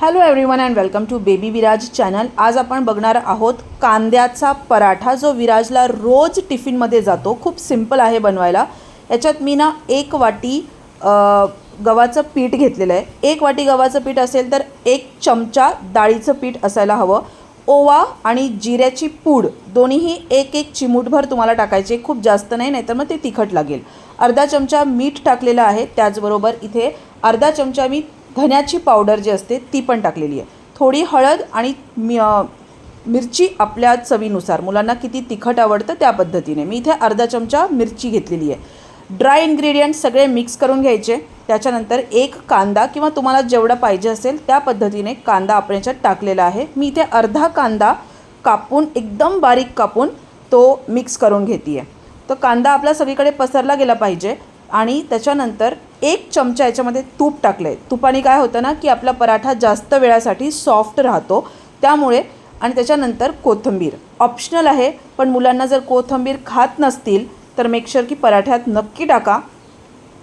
Hello everyone and welcome to baby Viraj channel आज आपण बघणार आहोत कांद्याचा पराठा जो विराजला रोज टिफिनमध्ये जातो. खूप सिंपल आहे बनवायला. याच्यात मी ना एक वाटी गव्हाचं पीठ घेतलेलं आहे. एक वाटी गव्हाचं पीठ असेल तर एक चमचा डाळीचं पीठ असायला हवं. ओवा आणि जिऱ्याची पूड दोन्हीही एक एक चिमूटभर तुम्हाला टाकायचे. खूप जास्त नाही नाहीतर मग ते तिखट लागेल. अर्धा चमचा मीठ टाकलेलं आहे. त्याचबरोबर इथे अर्धा चमचा मी धन्याची पावडर जी असते ती पण टाकलेली आहे. थोडी हळद आणि मि मिरची आपल्या चवीनुसार. मुलांना किती तिखट आवडतं त्या पद्धतीने. मी इथे अर्धा चमचा मिरची घेतलेली आहे. ड्राय इन्ग्रेडियंट सगळे मिक्स करून घ्यायचे. त्याच्यानंतर एक कांदा किंवा तुम्हाला जेवढा पाहिजे असेल त्या पद्धतीने कांदा आपण याच्यात टाकलेला आहे. मी इथे अर्धा कांदा कापून एकदम बारीक कापून तो मिक्स करून घेते आहे तो कांदा आपला सगळीकडे पसरला गेला पाहिजे आणि त्याच्यानंतर एक चमचा याच्यामध्ये तूप टाकलं आहे तुपाने काय होतं ना की आपला पराठा जास्त वेळासाठी सॉफ्ट राहतो. त्यामुळे आणि त्याच्यानंतर कोथिंबीर. ऑप्शनल आहे पण मुलांना जर कोथिंबीर खात नसतील तर मेकशर की पराठ्यात नक्की टाका.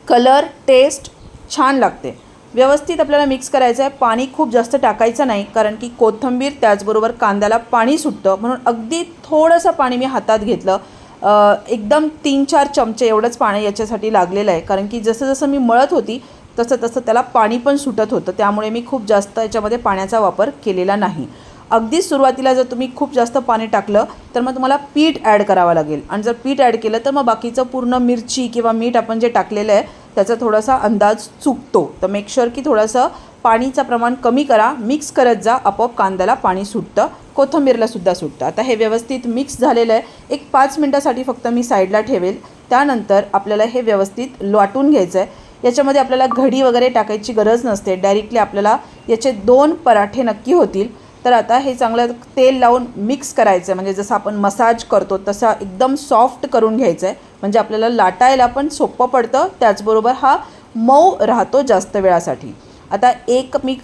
कलर टेस्ट छान लागते. व्यवस्थित आपल्याला मिक्स करायचं आहे. पाणी खूप जास्त टाकायचं नाही कारण की कोथिंबीर त्याचबरोबर कांद्याला पाणी सुटतं. म्हणून अगदी थोडंसं पाणी मी हातात घेतलं. एकदम तीन चार चमचे एवढंच पाणी याच्यासाठी लागलेलं आहे. कारण की जसं जसं मी मळत होती तसं तसं त्याला पाणी पण सुटत होतं. त्यामुळे मी खूप जास्त याच्यामध्ये पाण्याचा वापर केलेला नाही. अगदी सुरुवातीला जर तुम्ही खूप जास्त पाणी टाकलं तर मग तुम्हाला पीठ ॲड करावं लागेल. आणि जर पीठ ॲड केलं तर मग बाकीचं पूर्ण मिरची किंवा मीठ आपण जे टाकलेलं आहे त्याचा थोडासा अंदाज चुकतो. तर मेक शुअर की थोडंसं पाणीचं प्रमाण कमी करा. मिक्स करत जा. आपोआप कांद्याला पाणी सुटतं. कोथंबीरलासुद्धा सुटतं. आता हे व्यवस्थित मिक्स झालेलं आहे. एक पाच मिनटासाठी फक्त मी साईडला ठेवेल. त्यानंतर आपल्याला हे व्यवस्थित लाटून घ्यायचं आहे. याच्यामध्ये आपल्याला घडी वगैरे टाकायची गरज नसते. डायरेक्टली आपल्याला याचे दोन पराठे नक्की होतील. तर आता हे चांगलं तेल लावून मिक्स करायचं आहे म्हणजे जसं आपण मसाज करतो तसा एकदम सॉफ्ट करून घ्यायचं आहे म्हणजे आपल्याला लाटायला पण सोपं पडतं. त्याचबरोबर हा मऊ राहतो जास्त वेळासाठी. आता एक मी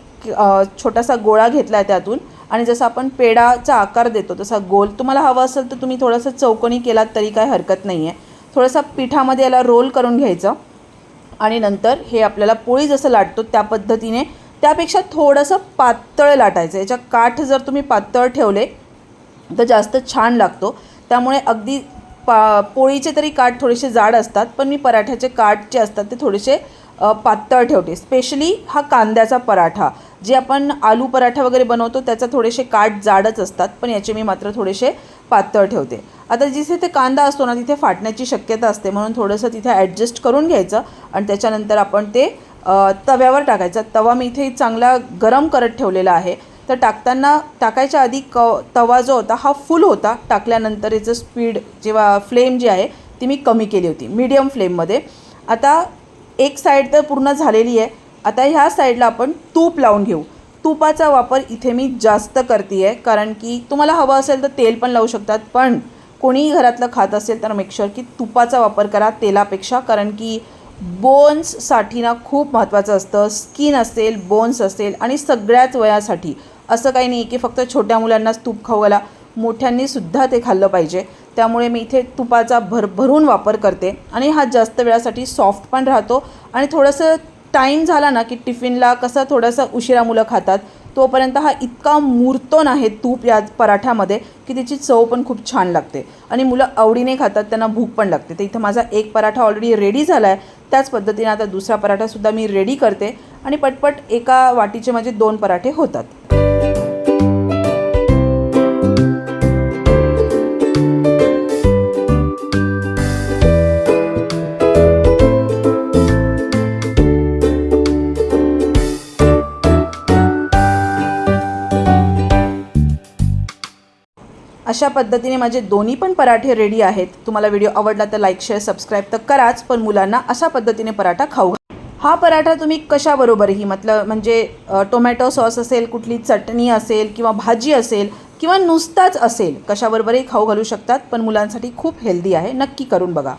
छोटासा गोळा घेतला आहे त्यातून. आणि जसं आपण पेडाचा आकार देतो तसा गोल तुम्हाला हवा असेल तर तुम्ही थोडंसं चौकोनी केलात तरी काय हरकत नाही आहे थोडंसं पिठामध्ये याला रोल करून घ्यायचं. आणि नंतर हे आपल्याला पोळी जसं लाटतो त्या पद्धतीने त्यापेक्षा थोडंसं पातळ लाटायचं. याच्या काठ जर तुम्ही पातळ ठेवले तर जास्त छान लागतो. त्यामुळे अगदी पा पोळीचे तरी काठ थोडेसे जाड असतात पण मी पराठ्याचे काठ जे असतात ते थोडेसे पातळ ठेवते. स्पेशली हा कांद्याचा पराठा. जे आपण आलू पराठा वगैरे बनवतो त्याचा थोडेसे काठ जाडच असतात पण याचे मी मात्र थोडेसे पातळ ठेवते. आता जिथे ते कांदा असतो ना तिथे फाटण्याची शक्यता असते म्हणून थोडंसं तिथे ॲडजस्ट करून घ्यायचं आणि त्याच्यानंतर आपण ते तव्यावर टाकायचा. तवा मी इथे चांगला गरम करत ठेवलेला आहे. तर टाकताना टाकायच्या आधी क तवा जो होता हा फुल होता. टाकल्यानंतर याचं स्पीड जेव्हा फ्लेम जी आहे ती मी कमी केली होती मीडियम फ्लेममध्ये आता एक साईड तर पूर्ण झालेली आहे. आता ह्या साईडला आपण तूप लावून घेऊ. तुपाचा वापर इथे मी जास्त करते आहे कारण की तुम्हाला हवं असेल तर तेल पण लावू शकतात पण कोणीही घरातलं खात असेल तर मेक शुअर की तुपाचा वापर करा तेलापेक्षा कारण की बोन्ससाठी ना खूप महत्त्वाचं असतं. स्किन असेल बोन्स असेल आणि सगळ्याच वयासाठी. असं काही नाही की फक्त छोट्या मुलांनाच तूप खाऊ घाला. मोठ्यांनीसुद्धा ते खाल्लं पाहिजे. त्यामुळे मी इथे तुपाचा भरभरून वापर करते. आणि हा जास्त वेळासाठी सॉफ्ट पण राहतो. आणि थोडंसं टाईम झाला ना की टिफिनला कसं थोडंसं उशिरा मुलं खातात तोपर्यंत हा इतका मूर्तोन आहे तूप या पराठ्यामध्ये की त्याची चव पण खूप छान लागते. आणि मुलं आवडीने खातात त्यांना भूक पण लागते. तर इथं माझा एक पराठा ऑलरेडी रेडी झाला आहे त्याच पद्धतीने आता दुसरा पराठासुद्धा मी रेडी करते. आणि पटपट एका वाटीचे माझे दोन पराठे होतात. अशा पद्धतीने माझे दोन्ही पण पराठे रेडी आहेत. तुम्हाला व्हिडिओ आवडला तर लाईक शेअर सबस्क्राईब तर कराच पण मुलांना अशा पद्धतीने पराठा खाऊ हा पराठा तुम्ही कशाबरोबरही मतलब म्हणजे टोमॅटो सॉस असेल कुठली चटणी असेल किंवा भाजी असेल किंवा नुसताच असेल कशाबरोबरही खाऊ घालू शकतात पण मुलांसाठी खूप हेल्दी आहे. नक्की करून बघा.